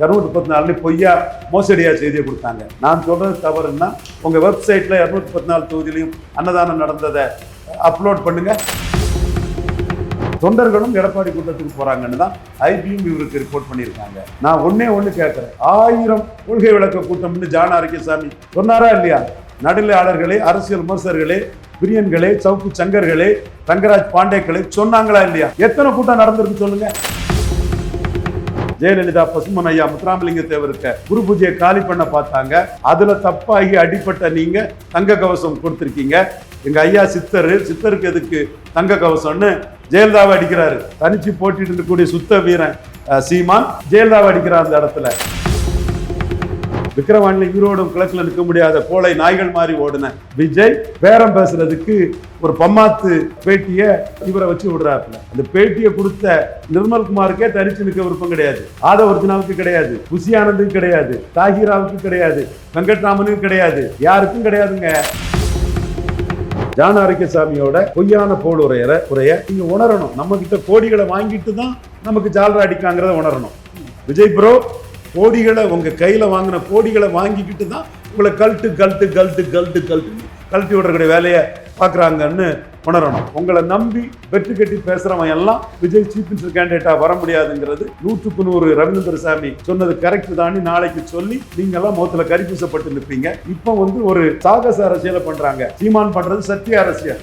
இரநூத்தி முப்பத்தி நாலுன்னு பொய்யா மோசடியா செய்தியை கொடுத்தாங்க. நான் சொல்றது தவறுன்னா உங்க வெப்சைட்ல இரநூத்தி முப்பத்தி நாலு தொகுதியிலையும் அன்னதானம் நடந்ததை அப்லோட் பண்ணுங்க. தொண்டர்களும் எடப்பாடி கூட்டத்துக்கு போறாங்கன்னு தான் ஐபியும் இவருக்கு ரிப்போர்ட் பண்ணியிருக்காங்க. நான் ஒன்றே ஒன்று கேட்குறேன் ஆயிரம் கொள்கை விளக்க கூட்டம்னு ஜான ஆரோக்கியசாமி சொன்னாரா இல்லையா? நடுநிலையாளர்களே அரசியல் விமர்சகர்களே பிரியன்களே சவுக்கு சங்கர்களே தங்கராஜ் பாண்டேக்களே சொன்னாங்களா இல்லையா? எத்தனை கூட்டம் நடந்திருக்கு சொல்லுங்க. ஜெயலலிதா பசுமன் ஐயா முத்துராமலிங்க தேவருக்கு குரு பூஜையை காலி பண்ண பார்த்தாங்க. அதுல தப்பாகி அடிப்பட்ட நீங்க தங்க கவசம் கொடுத்துருக்கீங்க. எங்க ஐயா சித்தர் சித்தருக்கு எதுக்கு தங்க கவசம்னு ஜெயலலிதாவை அடிக்கிறாரு. தனிச்சு போட்டிட்டு இருக்கக்கூடிய சுத்த வீரன் சீமான் ஜெயலலிதாவை அடிக்கிறார் அந்த இடத்துல. விக்ரவாணி ஈரோடும் கிழக்கில் நிற்க முடியாத கோழை நாய்கள் மாதிரி ஓடின விஜய் பேரம் பேசுறதுக்கு ஒரு பம்மாத்து பேட்டியை இவரை வச்சு விடுறாப்புல. அந்த பேட்டியை கொடுத்த நிர்மல்குமாருக்கே தனிச்சு நிற்க விருப்பம் கிடையாது. ஆத ஒரிஜினாவுக்கு கிடையாது. குசி ஆனந்துக்கு கிடையாது. தாகிராவுக்கு கிடையாது. வெங்கட்ராமனுக்கு கிடையாது. யாருக்கும் கிடையாதுங்க. ஜான ஆரோக்கியசாமியோட பொய்யான போல் உரையற உரைய நீங்க உணரணும். நம்ம கிட்ட கோடிகளை வாங்கிட்டு தான் நமக்கு ஜாலரா அடிக்காங்கிறத உணரணும். விஜய் ப்ரோ கோடிகளை உங்கள் கையில் வாங்கின கோடிகளை வாங்கிக்கிட்டு தான் உங்களை கல்ட்டு கல்ட்டு கல்ட்டு கல்ட்டு கல்ட்டு கழட்டி விடுறக்கூடிய வேலையை பார்க்குறாங்கன்னு உணரணும். உங்களை நம்பி வெற்றி கட்டி பேசுகிறவன் எல்லாம் விஜய் சீஃப் மினிஸ்டர் கேண்டிடேட்டாக வர முடியாதுங்கிறது நூற்றுக்கு நூறு ரவீந்திர சாமி சொன்னது கரெக்ட் தானே நாளைக்கு சொல்லி நீங்கள்லாம் எல்லாம் முகத்துல நிற்பீங்க. இப்போ வந்து ஒரு சாகச அரசியலை பண்ணுறாங்க சீமான் பண்ணுறது சத்திய அரசியல்.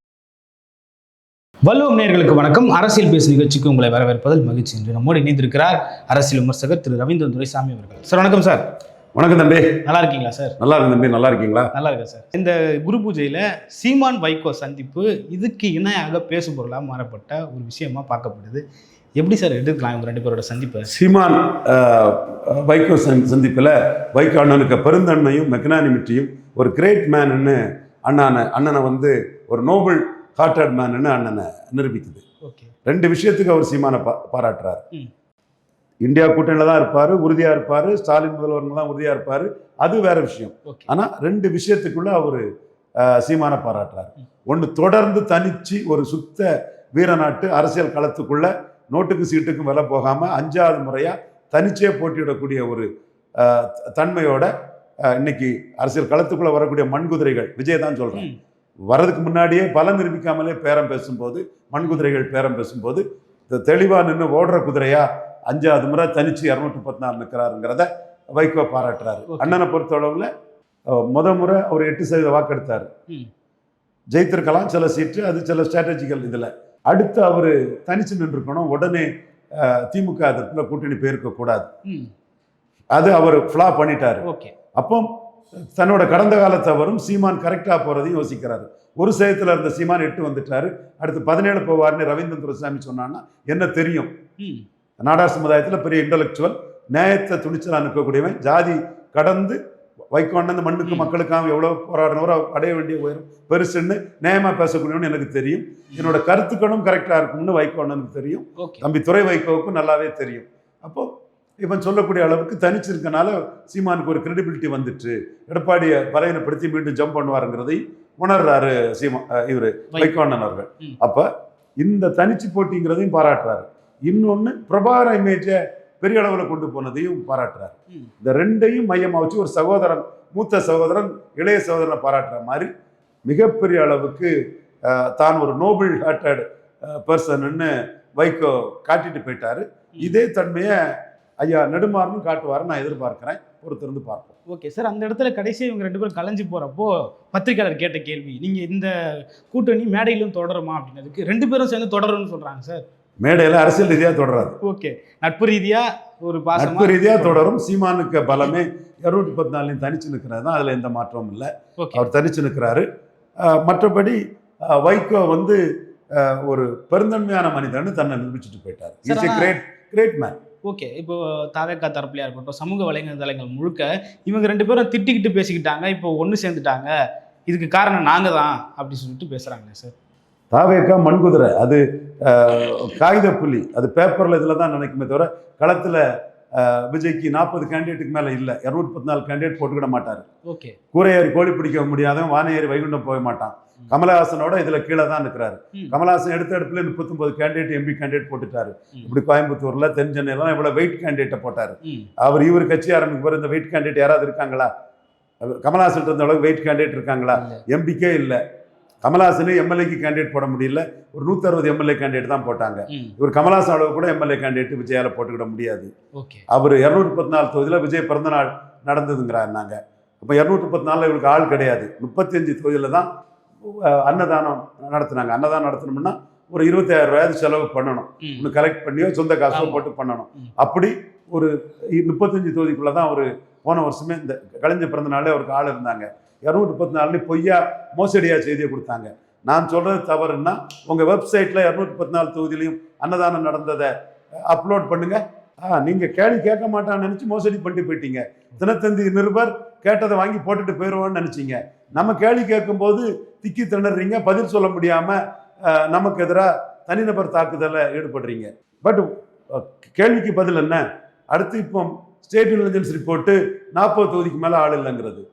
வள்ளுவம் நேயர்களுக்கு வணக்கம். அரசியல் பேசு நிகழ்ச்சிக்கு உங்களை வரவேற்பதில் மகிழ்ச்சி என்று நம்மோடு இணைந்திருக்கிறார் அரசியல் விமர்சகர் திரு ரவீந்திரன் துரைசாமி அவர்கள். சார் வணக்கம் சார். வணக்கம் தம்பி. நல்லா இருக்கீங்களா சார்? நல்லா இருக்கு தம்பி. நல்லா இருக்கீங்களா? நல்லா இருக்கேன் சார். இந்த குரு பூஜையில சீமான் வைகோ சந்திப்பு இதுக்கு இணையாக பேசும் பொருளாக மாறப்பட்ட ஒரு விஷயமா பார்க்கப்படுது. எப்படி சார் எடுக்கலாம் இவங்க ரெண்டு பேரோட சந்திப்பை? சீமான் வைகோ சந்தி- சந்திப்பில் வைகோ அண்ணனுக்கு பெருந்தன்மையும் மெக்னானிமிட்டியும் ஒரு கிரேட் மேன்னு அண்ணனை அண்ணனை வந்து ஒரு நோபல் ஹார்ட்டட் மேன்னு அண்ணனை நிரூபிக்குது. ரெண்டு விஷயத்துக்கு அவர் சீமானை பா பாராட்டுறாரு. இந்தியா கூட்டணியில் தான் இருப்பார் உறுதியாக இருப்பார் ஸ்டாலின் முதல்வர்கள்லாம் உறுதியாக இருப்பார். அது வேற விஷயம். ஆனால் ரெண்டு விஷயத்துக்குள்ள அவர் சீமானை பாராட்டுறாரு. ஒன்று தொடர்ந்து தனிச்சு ஒரு சுத்த வீரநாட்டு அரசியல் களத்துக்குள்ள நோட்டுக்கு சீட்டுக்கும் விலை போகாமல் அஞ்சாவது முறையாக தனிச்சே போட்டியிடக்கூடிய ஒரு தன்மையோட இன்னைக்கு அரசியல் களத்துக்குள்ள வரக்கூடிய மண்குதிரைகள் விஜய் தான் சொல்றேன் ம். வரதுக்கு முன்னாடியே பலம் நிரூபிக்காமலே பேரம் பேசும்போது மண்குதிரைகள் பேரம் பேசும்போது தெ- தெளிவா நின்று ஓடுற குதிரையா அஞ்சாவது முறை தனிச்சு இரநூத்தி முப்பத்தி நாலு நிற்கிறாருங்கிறத வைகோ பாராட்டுறாரு. அண்ணனை பொறுத்தளவுல முத முறை அவர் எட்டு சதவீத வாக்கெடுத்தார். ஜெயித்திருக்கலாம் சில சீட்டு அது சில ஸ்ட்ராட்டஜிக்கல் இதுல. அடுத்து அவர் தனிச்சு நின்றுக்கணும் உடனே திமுக அதற்குள்ள கூட்டணி போயிருக்க கூடாது அது அவர் ஃப்ளா பண்ணிட்டாரு. ஓகே. அப்போ தன்னோட கடந்த கால தவறும் சீமான் கரெக்டாக போகிறதையும் யோசிக்கிறாரு. ஒரு சேயத்தில் இருந்த சீமான் எட்டு வந்துட்டாரு. அடுத்து பதினேழு போவார்னு ரவீந்திரன் துரைசாமி சொன்னான்னா என்ன தெரியும்? நாடார் சமுதாயத்தில் பெரிய இன்டலெக்சுவல் நியாயத்தை துணிச்சலாக நிற்கக்கூடியவன் ஜாதி கடந்து வைக்கோண்ட அந்த மண்ணுக்கு. மக்களுக்காக எவ்வளோ போராடினவரோ அடைய வேண்டிய உயரம் பெருசுன்னு நியாயமாக பேசக்கூடியவனு எனக்கு தெரியும். என்னோட கருத்துக்களும் கரெக்டாக இருக்கும்னு வைக்கோண்ணனுக்கு தெரியும். தம்பி துறை வைகோவுக்கும் நல்லாவே தெரியும். அப்போ இவன் சொல்லக்கூடிய அளவுக்கு தனிச்சிருக்கனால சீமானுக்கு ஒரு கிரெடிபிலிட்டி வந்துட்டு எடப்பாடியை பலையனப்படுத்தி மீண்டும் ஜம்ப் பண்ணுவாருங்கிறதை உணர்றாரு சீமா இவர் வைகோண்ணன் அவர்கள். அப்ப இந்த தனிச்சு போட்டிங்கிறதையும் பாராட்டுறாரு. இன்னொன்னு பிரபாகர இமேஜை பெரிய அளவில் கொண்டு போனதையும் பாராட்டுறாரு. இந்த ரெண்டையும் மையமா வச்சு ஒரு சகோதரன் மூத்த சகோதரன் இளைய சகோதரனை பாராட்டுற மாதிரி மிகப்பெரிய அளவுக்கு தான் ஒரு நோபல் ஹார்ட்டட் பர்சன்னு வைகோ காட்டிட்டு போயிட்டாரு. இதே தன்மையை ஐயா நெடுமாறனும் காட்டுவாருன்னு நான் எதிர்பார்க்கிறேன். பொறுத்திருந்து பார்ப்போம். ஓகே சார் அந்த இடத்துல கடைசியாக இவங்க ரெண்டு பேரும் கலைஞ்சு போகிறப்போ பத்திரிக்கையாளர் கேட்ட கேள்வி நீங்கள் இந்த கூட்டணி மேடையிலும் தொடருமா? அப்படின்னதுக்கு ரெண்டு பேரும் சேர்ந்து தொடரும்னு சொல்கிறாங்க சார். மேடையில் அரசியல் ரீதியாக தொடராது. ஓகே நட்பு ரீதியாக ஒரு நட்பு ரீதியாக தொடரும் சீமானுக்கு பலமே இரநூத்தி பத்து நாளையும் தனிச்சு நிற்கிறது தான் அதில் எந்த மாற்றமும் இல்லை. அவர் தனிச்சு நிற்கிறாரு மற்றபடி வைகோ வந்து ஒரு பெருந்தன்மையான மனிதன்னு தன்னை நிரூபிச்சுட்டு போயிட்டார். Is great great man okay. இப்போ தாவேக்கா தரப்புலையா இருக்கட்டும் சமூக வலைதளங்கள் முழுக்க இவங்க ரெண்டு பேரும் திட்டிக்கிட்டு பேசிக்கிட்டாங்க இப்போ ஒன்று சேர்ந்துட்டாங்க. இதுக்கு காரணம் நாங்கள் தான் அப்படி சொல்லிட்டு பேசுகிறாங்களே சார். தாவேக்கா மண்குதிரை அது காகித புலி அது பேப்பரில் இதில் தான் நினைக்குமே தவிர களத்தில் விஜய்க்கு நாற்பது கேண்டிடேட்டுக்கு மேலே இல்லை. இரநூத்தி பத்து நாலு கேண்டிடேட் போட்டுக்கிட மாட்டார். ஓகே. கூரையேறி கோழி பிடிக்க முடியாதவன் வானையேறி வைகுண்டம் போக மாட்டான். கமலஹாசனோட இதில் கீழே தான் ம். கமலஹாசன் எடுத்த இடத்துல முப்பத்தொம்பது கேண்டிடேட் எம்பி கேண்டிடேட் போட்டுட்டாரு. இப்படி கோயம்புத்தூர்ல தென் சென்னையிலாம் இவ்வளோ வெயிட் கேண்டிடேட்டை போட்டார். அவர் இவர் கட்சி ஆரம்பிக்கும் இந்த வெயிட் கேண்டிடேட் யாராவது இருக்காங்களா? அவர் கமலஹாசன் இருந்த அளவுக்கு வெயிட் கேண்டிடேட் இருக்காங்களா. எம்பிக்கே இல்லை. கமலஹாசனே எம்எல்ஏக்கு கேண்டிடேட் போட முடியல. ஒரு நூற்றறுபது எம்எல்ஏ கேண்டிடேட் தான் போட்டாங்க. இவர் கமலஹாசன் அளவு கூட எம்எல்ஏ கேண்டிடேட் விஜயால போட்டுக்கிட முடியாது. அவர் இரநூத்தி பத்து நாலு தொகுதியில் விஜய் பிறந்த நாள் நடந்ததுங்கிறார் நாங்கள் அப்போ இரநூத்தி பத்து நாளில் இவருக்கு ஆள் கிடையாது. முப்பத்தஞ்சு தொகுதியில் தான் அன்னதானம் நடத்துனாங்க. அன்னதானம் நடத்தணும்னா ஒரு இருபத்தாயிரம் ரூபாய் செலவு பண்ணணும். ஒன்று கலெக்ட் பண்ணியோ சொந்த காசோ. போட்டு பண்ணணும். அப்படி ஒரு முப்பத்தஞ்சு தொகுதிக்குள்ளே தான் அவர் போன வருஷமே இந்த கலைஞர் பிறந்த நாளே அவருக்கு ஆள் இருந்தாங்க. இரநூத்தி முப்பத்தி நாலுல பொய்யா மோசடியா செய்தியை கொடுத்தாங்க. நான் சொல்றது தவறுன்னா உங்க வெப்சைட்ல இரநூத்தி பத்து நாலு தொகுதியிலையும் அன்னதானம் நடந்ததை அப்லோட் பண்ணுங்க. ஆ நீங்க கேள்வி கேட்க மாட்டான்னு நினைச்சு மோசடி பண்ணிட்டு போயிட்டீங்க. தினத்தந்தி நிருபர் கேட்டதை வாங்கி போட்டுட்டு போயிடுவோன்னு நினைச்சீங்க. நம்ம கேள்வி கேட்கும்போது திக்கி திணறீங்க பதில் சொல்ல முடியாம நமக்கு எதிராக தனிநபர் தாக்குதலில் ஈடுபடுறீங்க. பட் கேள்விக்கு பதில் என்ன? அடுத்து இப்போ ஸ்டேட் இன்டெலிஜென்ஸ் ரிப்போர்ட்டு நாற்பது தொகுதிக்கு மேலே ஆள் இல்லைங்கிறது.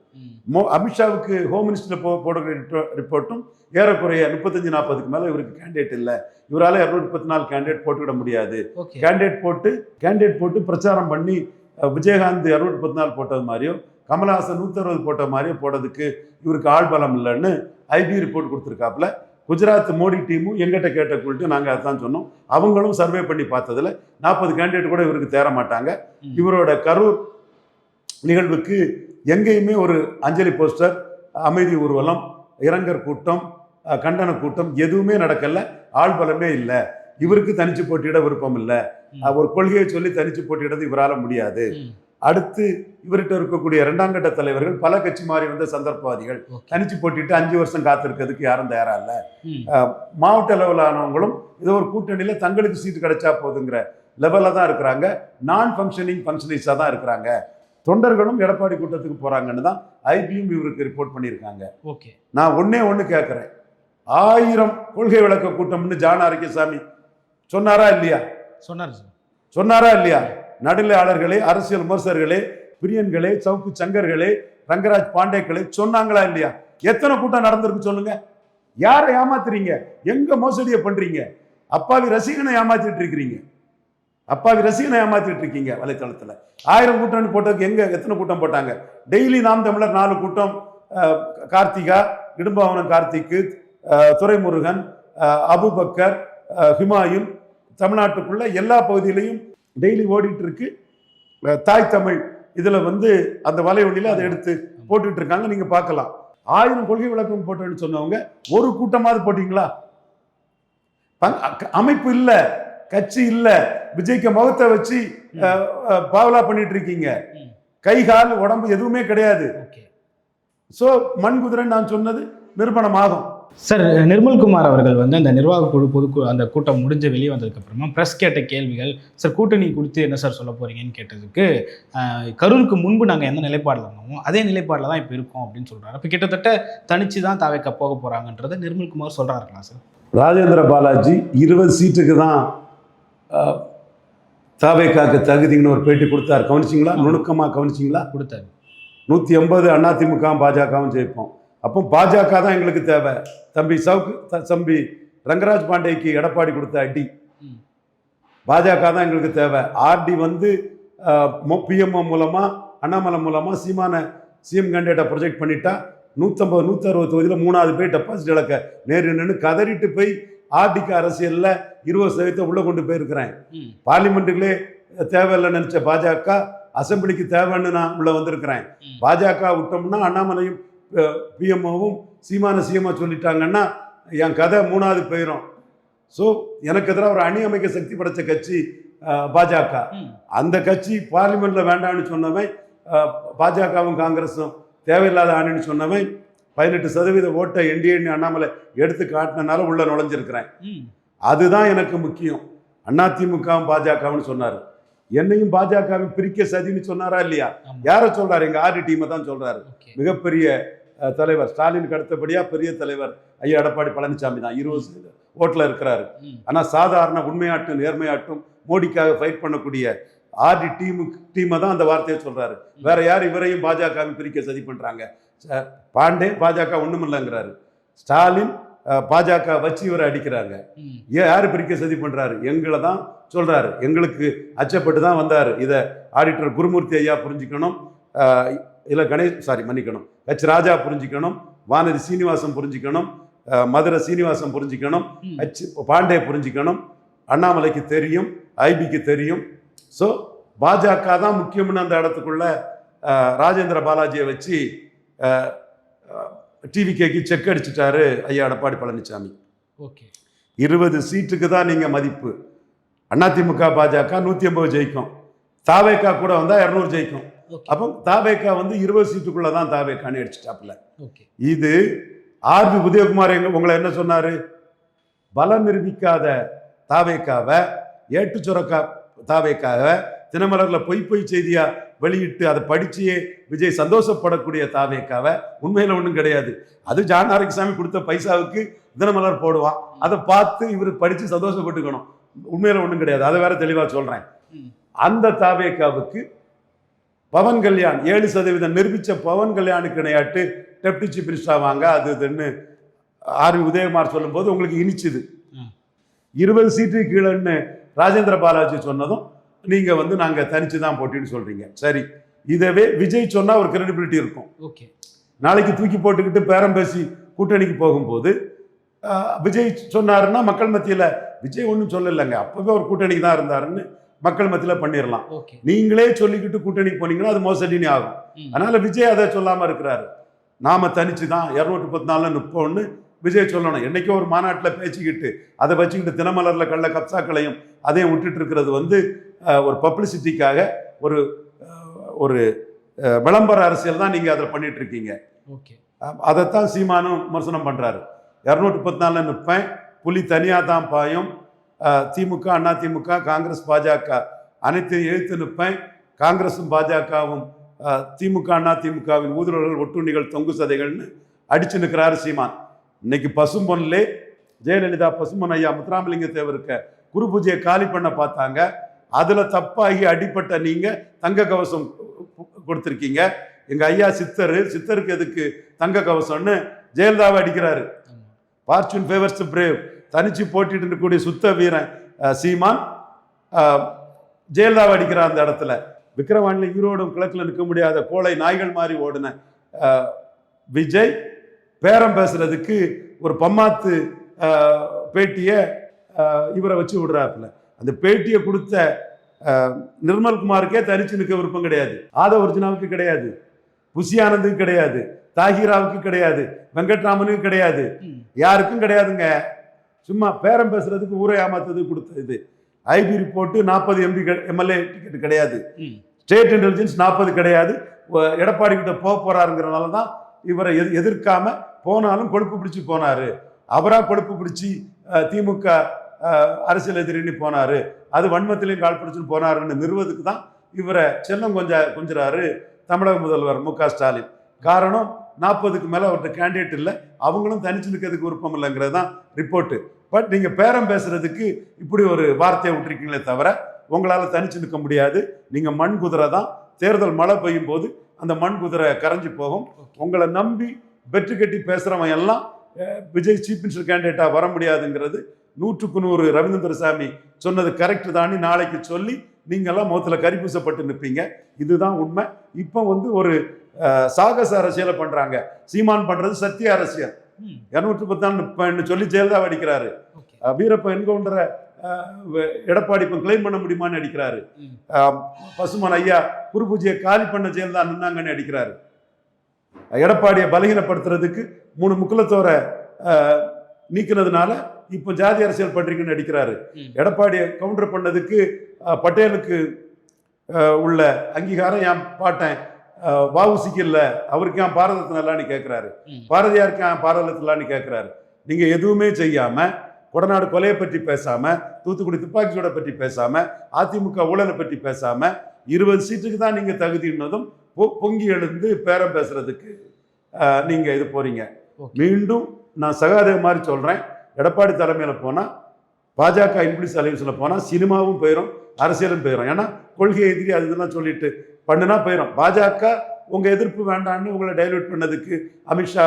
ம். அமித்ஷாவுக்கு ஹோம் மினிஸ்டர் போ போடுற ரிப்போ- ரிப்போர்ட்டும் ஏறக்குறைய முப்பத்தஞ்சு நாற்பதுக்கு மேலே இவருக்கு கேண்டிடேட் இல்லை. இவரால் இரநூத்தி முப்பத்தி நாலு கேண்டிடேட் போட்டுவிட முடியாது. கேண்டிடேட் போட்டு கேண்டிடேட் போட்டு பிரச்சாரம் பண்ணி விஜயகாந்த் இரநூத்தி முப்பத்தி நாலு போட்டது மாதிரியோ கமலஹாசன் நூற்றி அறுபது போட்ட மாதிரியோ போடுறதுக்கு இவருக்கு ஆள் பலம் இல்லைன்னு ஐபி ரிப்போர்ட் கொடுத்துருக்காப்புல. குஜராத் மோடி டீமும் எங்கிட்ட கேட்ட கூப்பிட்டு நாங்கள் அதான் சொன்னோம். அவங்களும் சர்வே பண்ணி பார்த்ததுல நாற்பது கேண்டிடேட் கூட இவருக்கு தேர மாட்டாங்க. இவரோட கரூர் நிகழ்வுக்கு எங்கேயுமே ஒரு அஞ்சலி போஸ்டர் அமைதி ஊர்வலம் இரங்கர் கூட்டம் கண்டன கூட்டம் எதுவுமே நடக்கல. ஆள் பலமே இல்லை. இவருக்கு தனிச்சு போட்டியிட விருப்பம் இல்லை. ஒரு கொள்கையை சொல்லி தனிச்சு போட்டியிடறது இவரால் முடியாது. அடுத்து இவர்கிட்ட இருக்கக்கூடிய இரண்டாம் கட்ட தலைவர்கள் பல கட்சி மாறி வந்த சந்தர்ப்பவாதிகள் தனிச்சு போட்டிட்டு அஞ்சு வருஷம் காத்திருக்கிறதுக்கு யாரும் தயாரா இல்ல மாவட்ட லெவலானவங்களும் ஏதோ ஒரு கூட்டணியில தங்களுக்கு சீட்டு கிடைச்சா போதுங்கிற லெவலில் தான் இருக்கிறாங்க. நான் ஃபங்க்ஷனிங் ஃபங்க்ஷனிஸ்டாக தான் இருக்கிறாங்க. தொண்டர்களும் எடப்பாடி கூட்டத்துக்கு போறாங்கன்னு தான் ஐபியும் இவருக்கு ரிப்போர்ட் பண்ணியிருக்காங்க. ஓகே. நான் ஒண்ணே ஒன்று கேட்குறேன் ஆயிரம் கொள்கை விளக்க கூட்டம்னு ஜான் ஆரோக்கியசாமி சொன்னாரா இல்லையா? சொன்னார் சொன்னாரா இல்லையா? நடுநிலையாளர்களே அரசியல் விமர்சகர்களே பிரியன்களே சவுக்கு சங்கர்களே ரங்கராஜ் பாண்டேக்களே சொன்னாங்களா இல்லையா? எத்தனை கூட்டம் நடந்திருக்கு சொல்லுங்க. யாரை ஏமாத்துறீங்க? எங்க மோசடியை பண்றீங்க? அப்பாவி ரசிகனை ஏமாத்திட்டு இருக்கிறீங்க. அப்பாவி ரசிகனை ஏமாத்திட்டு இருக்கீங்க வலைத்தளத்துல. ஆயிரம் கூட்டம்னு போட்டதுக்கு எங்க எத்தனை கூட்டம் போட்டாங்க? டெய்லி நாம் தமிழர் நாலு கூட்டம் கார்த்திகா இடும்பாவனம் கார்த்திக்கு துரைமுருகன் அபுபக்கர் ஹுமாயூன் தமிழ்நாட்டுக்குள்ள எல்லா பகுதியிலையும் டெய்லி ஓடிட்டு இருக்கு. தாய் தமிழ் இதுல வந்து அந்த வலைவழியில அதை எடுத்து போட்டுட்டு இருக்காங்க. நீங்க பார்க்கலாம். ஆயிரம் கொள்கை விளக்கம் போட்டேன்னு சொன்னவங்க ஒரு கூட்டமாவது போட்டீங்களா? அமைப்பு இல்ல கட்சி இல்ல விஜய்க்கு முகத்தை வச்சு பாவலா பண்ணிட்டு இருக்கீங்க. கை கால் உடம்பு எதுவுமே கிடையாது. சோ மண் குதிரைன்னு நான் சொன்னது நிரூபணமாகும் சார் நிர்மல்குமார் அவர்கள் வந்து அந்த நிர்வாக குழு பொதுக்கு அந்த கூட்டம் முடிஞ்சு வெளியே வந்ததுக்கு அப்புறமா ப்ரெஸ் கேட்ட கேள்விகள் சார் கூட்டணி குறித்து என்ன சார் சொல்ல போறீங்கன்னு கேட்டதுக்கு கரூருக்கு முன்பு நாங்கள் எந்த நிலைப்பாடில் இருந்தோமோ அதே நிலைப்பாடில் தான் இப்போ இருக்கோம் அப்படின்னு சொல்றாரு. அப்போ கிட்டத்தட்ட தனிச்சு தான் தாவைக்க போக போறாங்கன்றதை நிர்மல்குமார் சொல்றாருங்களா சார்? ராஜேந்திர பாலாஜி இருபது சீட்டுக்கு தான் தாவேக்காக்கு தகுதிங்கன்னு ஒரு பேட்டி கொடுத்தார். கவனிச்சிங்களா? நுணுக்கமா கவனிச்சிங்களா? கொடுத்தாரு. நூற்றி எண்பது அதிமுக பாஜகவும் ஜெயிப்போம். அப்போ பாஜக தான் எங்களுக்கு தேவை. தம்பி சவுக்கு தம்பி ரங்கராஜ் பாண்டேக்கு எடப்பாடி கொடுத்த அடி. பாஜக தான் எங்களுக்கு தேவை. ஆர்டி வந்து பிஎம்ஓ மூலமாக அண்ணாமலை மூலமாக சீமான சிஎம் கேண்டிடேட்டை ப்ரொஜெக்ட் பண்ணிட்டா நூற்றம்பது நூற்றறுபது தொகுதியில் மூணாவது போய் டெபாசிட் இழக்க நேரு நின்று கதறிட்டு போய் ஆர்டிக்கு அரசியலில் இருபது சதவீதத்தை உள்ளே கொண்டு போயிருக்கிறேன். பார்லிமெண்ட்டுகளே தேவையில்லை நினச்ச பாஜக அசெம்பிளிக்கு தேவைன்னு நான் உள்ள வந்திருக்கிறேன். பாஜக விட்டோம்னா அண்ணாமலையும் பிஎம்ஓவும் சீமான சிஎம்ஓ சொல்லிட்டாங்கன்னா என் கதை மூணாவது போயிடும் ஸோ எனக்கு எதிராக ஒரு அணி அமைக்க சக்தி படைச்ச கட்சி பாஜக. அந்த கட்சி பார்லிமெண்ட்ல வேண்டாம்னு சொன்னவன் பாஜகவும் காங்கிரஸும் தேவையில்லாத அணின்னு சொன்னவன் பதினெட்டு சதவீத ஓட்டை என்டிஏ அண்ணாமலை எடுத்து காட்டினனால உள்ள நுழைஞ்சிருக்கிறேன். அதுதான் எனக்கு முக்கியம். அதிமுகவும் பாஜகவும் சொன்னார். என்னையும் பாஜகவையும் பிரிக்க சதின்னு சொன்னாரா இல்லையா. யாரை சொல்றாரு? எங்க ஆர்டி டீமை தான் சொல்றாரு. மிகப்பெரிய தலைவர். ஸ்டாலினுக்கு அடுத்தபடியா பெரிய தலைவர். ஐயா எடப்பாடி பழனிசாமி தான். இருபது ஓட்டுல இருக்கிறாரு. ம். ஆனா சாதாரண உண்மையாட்டும் நேர்மையாட்டும் மோடிக்காக ஃபைட் பண்ணக்கூடிய ஆர்டி டீமு டீமை தான் அந்த வார்த்தையை சொல்றாரு. வேற யார் இவரையும் பாஜகவையும் பிரிக்க சதி பண்றாங்க? ச- பாண்டே பாஜக ஒண்ணும் இல்லைங்கிறாரு ஸ்டாலின் பாஜக வச்சு இவரை அடிக்கிறாங்க. ஏன் யார் பிரிக்க சதி பண்றாரு? எங்களை தான் சொல்றாரு. எங்களுக்கு அச்சப்பட்டு தான் வந்தார். இதை ஆடிட்டர் குருமூர்த்தி ஐயா புரிஞ்சுக்கணும். இல்ல கணேஷ் சாரி மன்னிக்கணும். ஹெச் ராஜா புரிஞ்சுக்கணும். வானதி சீனிவாசன் புரிஞ்சுக்கணும். மதுரை சீனிவாசன் புரிஞ்சுக்கணும். ஹெச் பாண்டே புரிஞ்சுக்கணும். அண்ணாமலைக்கு தெரியும் ஐபிக்கு தெரியும். ஸோ பாஜக தான் முக்கியம்னு அந்த இடத்துக்குள்ள ராஜேந்திர பாலாஜியை வச்சு டிவிகேக்கு செக் அடிச்சிட்டாரு ஐயா எடப்பாடி பழனிசாமி ஓகே. இருபது சீட்டுக்கு தான் நீங்க மதிப்பு. அதிமுக பாஜக நூத்தி ஐம்பது ஜெயிக்கும். தாவேக்கா கூட வந்தா இரநூறு ஜெயிக்கும். அப்போ தாவேக்கா வந்து இருபது சீட்டுக்குள்ள தான் தாவேக்கான்னு அடிச்சிட்டாப்புல இது ஆர்பி உதயகுமார் எங்க உங்களை என்ன சொன்னாரு? பலம் நிரூபிக்காத தாவேக்காவை ஏட்டு சுரக்கா தாவேக்காவை தினமலர்ல பொய் பொய் செய்தியா வெளியிட்டு அதை படிச்சியே விஜய் சந்தோஷப்படக்கூடிய தாவேக்காவை உண்மையில ஒன்றும் கிடையாது. அது ஜான் நாராயணசாமி கொடுத்த பைசாவுக்கு தினமலர் போடுவான். அதை பார்த்து இவர் படிச்சு சந்தோஷப்பட்டுக்கணும். உண்மையில ஒன்றும் கிடையாது. அதை வேற தெளிவா சொல்றேன். ம். அந்த தாவேக்காவுக்கு பவன் கல்யாண் ஏழு சதவீதம் நிரூபிச்ச பவன் கல்யாணுக்கு இணையாட்டு டெப்டி சீஃப் மினிஸ்டர் ஆவாங்க அது இதுன்னு ஆர்வி உதயகுமார் சொல்லும்போது உங்களுக்கு இனிச்சுது. இருபது சீட்டு கீழேன்னு ராஜேந்திர பாலாஜி சொன்னதும் நீங்க வந்து நாங்க தனிச்சு தான் போட்டின்னு சொல்றீங்க. சரி. இதவே விஜய் சொன்னா ஒரு கிரெடிபிலிட்டி இருக்கும். ஓகே. நாளைக்கு தூக்கி போட்டுக்கிட்டு பேரம் பேசி கூட்டணிக்கு போகும்போது விஜய் சொன்னாருன்னா மக்கள் மத்தியில விஜய் ஒன்றும் சொல்லலைங்க. அப்பவே ஒரு கூட்டணிக்கு தான் இருந்தாருன்னு மக்கள் மத்தியில பண்ணிடலாம் நீங்களே சொல்லிக்கிட்டு கூட்டணிக்கு போனீங்கன்னா அது மோசடினே ஆகும். அதனால விஜய் அதை சொல்லாம இருக்கிறாரு. நாம தனிச்சு தான் இரநூத்தி முப்பத்தி நாலுல நிற்போம்னு விஜய் சொல்லணும். என்னைக்கோ ஒரு மாநாட்டில் பேசிக்கிட்டு அதை வச்சுக்கிட்டு தினமலர்ல கள்ள கப்சாக்களையும் அதையும் விட்டுட்டு இருக்கிறது வந்து ஒரு பப்ளிசிட்டிக்காக ஒரு ஒரு விளம்பர அரசியல் தான் நீங்க அதில் பண்ணிட்டு இருக்கீங்க. அதைத்தான் சீமானும் விமர்சனம் பண்றாரு. இரநூத்தி முப்பத்தி நாலுல நிற்பேன் புலி தனியாக தான் பாயும். திமுக அண்ணா திமுக காங்கிரஸ் பாஜக அனைத்தையும் எழுத்து நிற்பேன். காங்கிரஸும் பாஜகவும் திமுக அண்ணா திமுகவின் ஊதுறவர்கள் ஒட்டுண்ணிகள் தொங்கு சதைகள்னு அடிச்சு நிற்கிறாரு சீமான். இன்னைக்கு பசும்பொன்லே ஜெயலலிதா பசும்பொன் ஐயா முத்துராமலிங்க தேவருக்கு குரு பூஜையை காலி பண்ண பார்த்தாங்க. அதுல தப்பாகி அடிப்பட்ட நீங்க தங்க கவசம் கொடுத்துருக்கீங்க. எங்க ஐயா சித்தர் சித்தருக்கு எதுக்கு தங்க கவசம்னு ஜெயலலிதாவை அடிக்கிறாரு. ஃபார்ச்சூன் ஃபேவர்ஸ் பிரேவ் தனிச்சு போட்டிட்டு இருக்கக்கூடிய சுத்த வீரன் சீமான் ஜெயலலிதாவை அடிக்கிறார் அந்த இடத்துல. விக்கிரவாண்டில் ஈரோடும் கிழக்குல நிற்க முடியாத கோழை நாய்கள் மாதிரி ஓடின விஜய் பேரம் பேசுறதுக்கு ஒரு பம்மாத்து பேட்டியை இவரை வச்சு விடுறாப்புல. அந்த பேட்டியை கொடுத்த அஹ், நிர்மல்குமாருக்கே தனிச்சு நிற்க விருப்பம் கிடையாது. ஆதவ ஒரிஜினாவுக்கு கிடையாது. புசி ஆனந்துக்கு கிடையாது. தாகிராவுக்கு கிடையாது. வெங்கட்ராமனுக்கு கிடையாது. யாருக்கும் கிடையாதுங்க. சும்மா பேரம் பேசுறதுக்கு ஊரை ஏமாத்துறதுக்கு கொடுத்த இது. ஐபி ரிப்போர்ட்டு நாற்பது எம்பி எம்எல்ஏ டிக்கெட் கிடையாது. ஸ்டேட் இன்டெலிஜென்ஸ் நாற்பது கிடையாது. எடப்பாடி கிட்ட போக போறாருங்கிறனால தான் இவரை எதிர் எதிர்க்காம போனாலும் கொழுப்பு பிடிச்சு போனாரு. அவரா கொழுப்பு பிடிச்சி திமுக அரசியல் எதிரின்னு போனாரு. அது வன்மத்திலையும் கால் பிடிச்சுன்னு போனாருன்னு நிறுவதுக்கு தான் இவரை செல்லம் கொஞ்ச கொஞ்சிறாரு தமிழக முதல்வர் மு க ஸ்டாலின். காரணம் நாற்பதுக்கு மேலே அவர்கிட்ட கேண்டிடேட் இல்லை. அவங்களும் தனிச்சு நிற்கிறதுக்கு விருப்பம் இல்லைங்கிறது தான் ரிப்போர்ட்டு பட் நீங்கள் பேரம் பேசுகிறதுக்கு இப்படி ஒரு வார்த்தையை விட்டுருக்கீங்களே தவிர உங்களால் தனிச்சு நிற்க முடியாது. நீங்கள் மண் குதிரை தான். தேர்தல் மழை பெய்யும் போது அந்த மண் குதிரை கரைஞ்சு போகும். உங்களை நம்பி பெற்று கட்டி பேசுகிறவன் எல்லாம் விஜய் சீஃப் மினிஸ்டர் கேண்டிடேட்டாக வர முடியாதுங்கிறது நூற்றுக்கு நூறு ரவீந்திர சாமி சொன்னது கரெக்டு தானி நாளைக்கு சொல்லி நீங்கள்லாம் முகத்தில் கரிப்பூசப்பட்டு நிற்பீங்க இதுதான் உண்மை. இப்போ வந்து ஒரு சாகச அரசியலை பண்ணுறாங்க சீமான் பண்ணுறது சத்திய அரசியல். இரநூற்றி பத்தாண்டு சொல்லி ஜெயலலிதா அடிக்கிறாரு. வீரப்ப என்கவுண்டரை எடப்பாடி இப்போ கிளைம் பண்ண முடியுமான்னு அடிக்கிறாரு. பசுமன் ஐயா குரு பூஜையை காலி பண்ண ஜெயலலிதா நின்னாங்கன்னு அடிக்கிறாரு. எடப்பாடியை பலகீனப்படுத்துறதுக்கு மூணு முக்குலத்தோரை நீக்கினதுனால இப்போ ஜாதி அரசியல் பண்றீங்கன்னு அடிக்கிறாரு. எடப்பாடியை கவுண்டர் பண்ணதுக்கு பட்டேலுக்கு உள்ள அங்கீகாரம் என் பாட்டன் வாவுசிக்கு இல்லை அவருக்கு ஏன் பாரதத்து நல்லான்னு கேட்குறாரு. பாரதியாருக்கு ஏன் பாரதத்துலான்னு கேட்குறாரு நீங்க எதுவுமே செய்யாம கொடநாடு கொலையை பற்றி பேசாம தூத்துக்குடி துப்பாக்கி சூடை பற்றி பேசாம அதிமுக ஊழலை பற்றி பேசாம இருபது சீட்டுக்கு தான் நீங்க தகுதின்னதும் பொ- பொங்கி எழுந்து பேரம் பேசுறதுக்கு அஹ், நீங்க இது போறீங்க. Okay. மீண்டும் நான் சகாதேவ மாதிரி சொல்றேன். எடப்பாடி தலைமையில போனா பாஜக இன்ஃபுளுஸ் அலைவன்ஸ்ல போனா சினிமாவும் போயிடும் அரசியலும் போயிடும் ஏன்னா கொள்கை எதிரி அது இதெல்லாம் சொல்லிட்டு பண்ணுனா போயிடும் பாஜக உங்க எதிர்ப்பு வேண்டாம்னு உங்களை டைலூட் பண்ணதுக்கு அமித்ஷா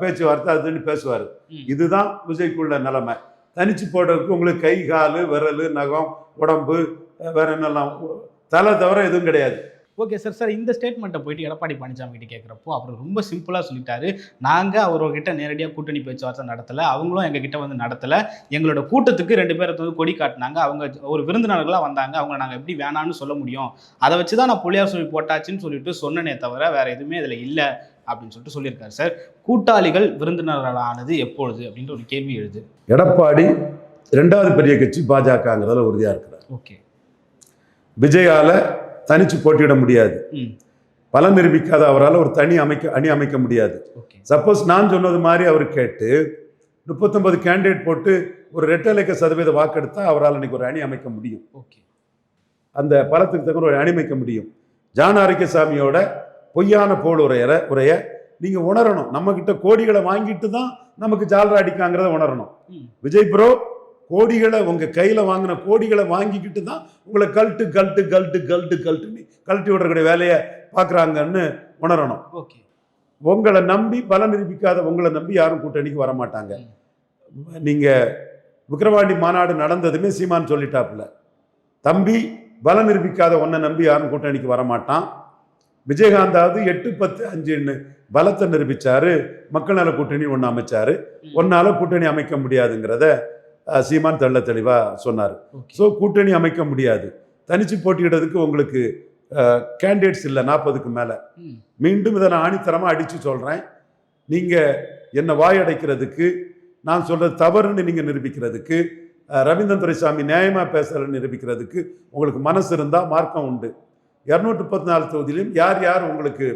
பேச்சுவார்த்தை அதுன்னு பேசுவார். இதுதான் விஜய்க்குள்ள நிலைமை. தனிச்சு போடுறதுக்கு உங்களுக்கு கை கால் விரல் நகம் உடம்பு வேற என்னெல்லாம் தலை தவிர எதுவும் கிடையாது. ஓகே சார் சார் இந்த ஸ்டேட்மெண்ட்டை போயிட்டு எடப்பாடி பழனிசாமி கிட்ட கேட்குறப்போ அவர் ரொம்ப சிம்பிளாக சொல்லிட்டாரு. நாங்கள் அவர்கிட்ட நேரடியாக கூட்டணி பேச்சுவார்த்தை நடத்தலை. அவங்களும் எங்ககிட்ட வந்து நடத்தலை. எங்களோட கூட்டத்துக்கு ரெண்டு பேரை வந்து கொடி காட்டினாங்க. அவங்க ஒரு விருந்தினர்களாக வந்தாங்க. அவங்க நாங்கள் எப்படி வேணான்னு சொல்ல முடியும்? அதை வச்சு தான் நான் புளியார் சொல்லி போட்டாச்சுன்னு சொல்லிட்டு சொன்னனே தவிர வேற எதுவுமே இதில் இல்லை அப்படின்னு சொல்லிட்டு சொல்லியிருக்காரு சார் கூட்டாளிகள் விருந்தினர்களானது எப்பொழுது அப்படின்ற ஒரு கேள்வி எழுது. எடப்பாடி ரெண்டாவது பெரிய கட்சி பாஜகங்கிறதுல உறுதியா இருக்கிறார். ஓகே விஜயால தனிச்சு போட்டியிட முடியாது. ம். பலன் நிரூபிக்காத அவரால் ஒரு தனி அமைக்க அணி அமைக்க முடியாது. சப்போஸ் நான் சொன்னது மாதிரி அவர் கேட்டு முப்பத்தொன்பது கேண்டிடேட் போட்டு ஒரு ரெட்டலைக்க சதவீத வாக்கெடுத்தா அவரால் இன்னைக்கு ஒரு அணி அமைக்க முடியும். ஓகே. அந்த பலத்துக்கு தகுந்த ஒரு அணி அமைக்க முடியும். ஜான் ஆரோக்கியசாமியோட பொய்யான போல் உரையற உரைய நீங்க உணரணும். நம்ம கிட்ட கோடிகளை வாங்கிட்டு தான் நமக்கு ஜாலரா அடிக்காங்கிறத உணரணும். விஜய் ப்ரோ கோடிகளை உங்க கையில வாங்கின கோடிகளை வாங்கிக்கிட்டு தான் உங்களை கல்ட்டு கல்ட்டு கல்ட்டு கல்ட்டு கல்ட்டுன்னு கழட்டி விடுறக்கூடிய வேலையை பார்க்குறாங்கன்னு உணரணும். ஓகே. உங்களை நம்பி பலம் நிரூபிக்காத உங்களை நம்பி யாரும் கூட்டணிக்கு வர மாட்டாங்க. நீங்க விக்கிரவாண்டி மாநாடு நடந்ததுமே சீமான் சொல்லிட்டாப்புல. தம்பி பலம் நிரூபிக்காத உன்னை நம்பி யாரும் கூட்டணிக்கு வர மாட்டான். விஜயகாந்தாவது எட்டு பத்து அஞ்சுன்னு பலத்தை நிரூபிச்சாரு. மக்கள் நல கூட்டணி ஒன்று அமைச்சாரு. ஒன்னால கூட்டணி அமைக்க முடியாதுங்கிறத சீமான் தெள்ள தெளிவா சொன்னார். ஸோ கூட்டணி அமைக்க முடியாது. தனிச்சு போட்டியிடுறதுக்கு உங்களுக்கு கேண்டிடேட்ஸ் இல்லை நாற்பதுக்கு மேலே. மீண்டும் இதை நான் ஆணித்தரமாக அடித்து சொல்கிறேன் நீங்கள் என்னை வாயடைக்கிறதுக்கு நான் சொல்கிறது தவறுன்னு நீங்கள் நிரூபிக்கிறதுக்கு ரவீந்திரன் துரைசாமி நியாயமாக பேசுகிறன்னு நிரூபிக்கிறதுக்கு உங்களுக்கு மனசு இருந்தால் மார்க்கம் உண்டு. இரநூற்றி முப்பத்தி நாலு தொகுதியிலும் யார் யார் உங்களுக்கு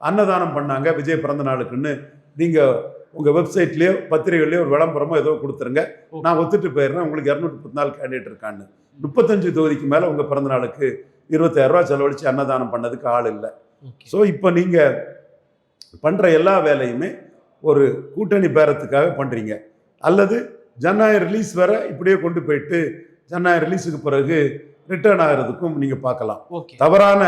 அன்னதானம் பண்ணாங்க விஜய் பிறந்த நாளுக்குன்னு நீங்கள் உங்கள் வெப்சைட்லேயோ பத்திரிகைகள்லையோ ஒரு விளம்பரமோ ஏதோ கொடுத்துருங்க. நான் ஒத்துட்டு போயிடுறேன். உங்களுக்கு இரநூத்தி முப்பத்தி நாலு கேண்டிடேட் இருக்கான்னு. முப்பத்தஞ்சு தொகுதிக்கு மேலே உங்கள் பிறந்த நாளுக்கு இருபத்தாயிரம் ரூபா செலவழித்து அன்னதானம் பண்ணதுக்கு ஆள் இல்லை. ஸோ இப்போ நீங்கள் பண்ணுற எல்லா வேலையுமே ஒரு கூட்டணி பேரத்துக்காக பண்ணுறீங்க அல்லது ஜனநாயக ரிலீஸ் வர இப்படியே கொண்டு போயிட்டு ஜனநாயக ரிலீஸுக்கு பிறகு ரிட்டர்ன் ஆகிறதுக்கும் நீங்கள் பார்க்கலாம். தவறான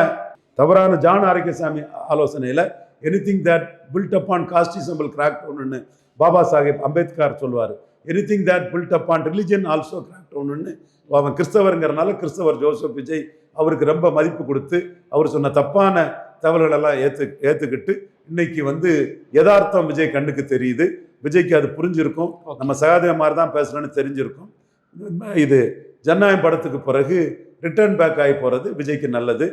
தவறான ஜான் ஆரோக்கியசாமி ஆலோசனையில் anything that built upon casteism will crack டவுன்னு Baba Saheb Ambedkar சொல்லுவார் anything that built upon religion also crack டவுன்னு அவன் கிறிஸ்தவருங்கிறனால கிறிஸ்தவர் ஜோசப் விஜய் அவருக்கு ரொம்ப மதிப்பு கொடுத்து அவர் சொன்ன தப்பான தவறுகளெல்லாம் ஏற்று ஏற்றுக்கிட்டு இன்னைக்கு வந்து யதார்த்தம் விஜய் கண்ணுக்கு தெரியுது. விஜய்க்கு அது புரிஞ்சிருக்கும். நம்ம சகாதேவ மாதிரி தான் பேசுகிறேன்னு தெரிஞ்சிருக்கும். இது ஜனநாயகம் படத்துக்கு பிறகு ரிட்டர்ன் பேக் ஆகி போகிறது விஜய்க்கு நல்லது.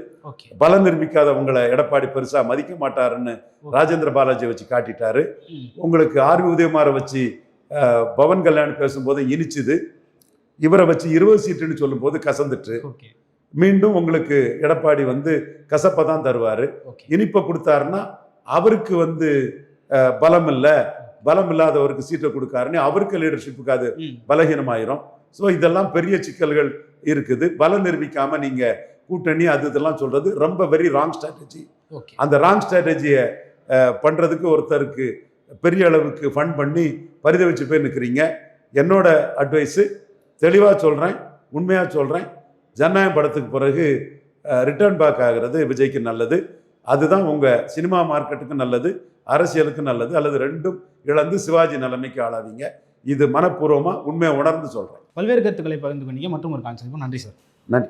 பலம் நிரூபிக்காத உங்களை எடப்பாடி பெருசா மதிக்க மாட்டாருன்னு ராஜேந்திர பாலாஜி வச்சு காட்டிட்டாரு. உங்களுக்கு ஆர்வி உதயமாரை வச்சு பவன் கல்யாண் பேசும்போது இனிச்சுது. இவரை வச்சு இருபது சீட்டுன்னு சொல்லும்போது கசந்துட்டு. ஓகே மீண்டும் உங்களுக்கு எடப்பாடி வந்து கசப்பை தான் தருவார். இனிப்பை கொடுத்தாருன்னா அவருக்கு வந்து பலம் இல்லை பலம் இல்லாதவருக்கு சீட்டை கொடுக்காருன்னு அவருக்கு லீடர்ஷிப்புக்கு அது பலகீனமாயிரும். ஸோ இதெல்லாம் பெரிய சிக்கல்கள் இருக்குது. பலம் நிரூபிக்காம நீங்க கூட்டணி அது இதெல்லாம் சொல்றது ரொம்ப வெரி ராங் ஸ்ட்ராட்டஜி அந்த ராங் ஸ்ட்ராட்டஜியை பண்றதுக்கு ஒருத்தருக்கு பெரிய அளவுக்கு ஃபண்ட் பண்ணி பரிதவிச்சு போய் நிற்கிறீங்க என்னோட அட்வைஸு தெளிவாக சொல்கிறேன் உண்மையாக சொல்கிறேன் ஜனநாயகம் படத்துக்கு பிறகு ரிட்டர்ன் பேக் ஆகிறது விஜய்க்கு நல்லது. அதுதான் உங்கள் சினிமா மார்க்கெட்டுக்கு நல்லது அரசியலுக்கு நல்லது அல்லது ரெண்டும் இழந்து சிவாஜி நிலைமைக்கு ஆளாவீங்க. இது மனப்பூர்வமாக உண்மையை உணர்ந்து சொல்கிறேன் பல்வேறு கருத்துக்களை பகிர்ந்து கொண்டீங்க. மற்றும் ஒரு கான்செப்ட் நன்றி சார். நன்றி.